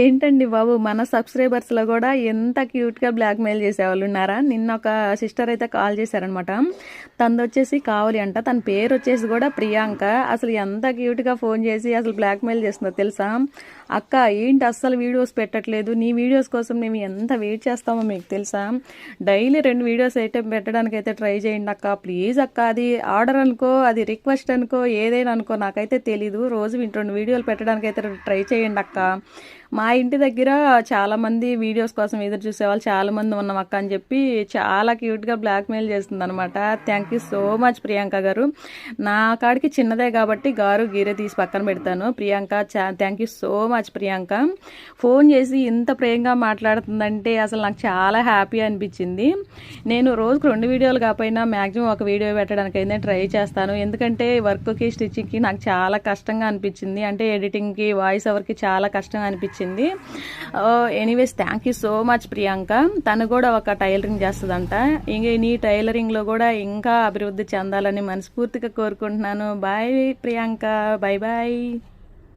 ఏంటండి బాబు? మన సబ్స్క్రైబర్స్లో కూడా ఎంత క్యూట్గా బ్లాక్మెయిల్ చేసేవాళ్ళు ఉన్నారా? నిన్న ఒక సిస్టర్ అయితే కాల్ చేశారనమాట తనది వచ్చేసి కావాలి అంట. తన పేరు వచ్చేసి కూడా ప్రియాంక. అసలు ఎంత క్యూట్గా ఫోన్ చేసి అసలు బ్లాక్మెయిల్ చేస్తుందో తెలుసా? అక్క ఏంటి అస్సలు వీడియోస్ పెట్టట్లేదు? నీ వీడియోస్ కోసం మేము ఎంత వెయిట్ చేస్తామో మీకు తెలుసా? డైలీ రెండు వీడియోస్ అయితే పెట్టడానికి అయితే ట్రై చేయండి అక్క. ప్లీజ్ అక్క అది ఆర్డర్ అనుకో అది రిక్వెస్ట్ అనుకో ఏదైనా అనుకో నాకైతే తెలీదు. రోజు రెండు వీడియోలు పెట్టడానికి అయితే ట్రై చేయండి అక్క. మా ఇంటి దగ్గర చాలామంది వీడియోస్ కోసం ఎదురు చూసేవాళ్ళు చాలామంది ఉన్నాం అక్క అని చెప్పి చాలా క్యూట్గా బ్లాక్మెయిల్ చేస్తుంది అనమాట thank you so much Priyanka గారు. నా కాడికి చిన్నదే కాబట్టి గారు గీరే తీసి పక్కన పెడతాను. Priyanka thank you so much Priyanka. Phone చేసి ఇంత ప్రేమగా మాట్లాడుతుందంటే అసలు నాకు చాలా హ్యాపీ అనిపించింది. నేను రోజుకు రెండు వీడియోలు కాకపోయినా మ్యాక్సిమం ఒక వీడియో పెట్టడానికి అయితే ట్రై చేస్తాను. ఎందుకంటే వర్క్కి స్టిచ్చింగ్కి నాకు చాలా కష్టంగా అనిపించింది. అంటే ఎడిటింగ్కి వాయిస్ ఓవర్కి చాలా కష్టంగా అనిపించింది. Anyways thank you so much Priyanka. తను కూడా ఒక టైలరింగ్ చేస్తుందంట. ఇంక నీ టైలరింగ్లో కూడా ఇంకా అభివృద్ధి చెందాలని మనస్ఫూర్తిగా కోరుకుంటున్నాను. బాయ్ ప్రియాంక. Bye bye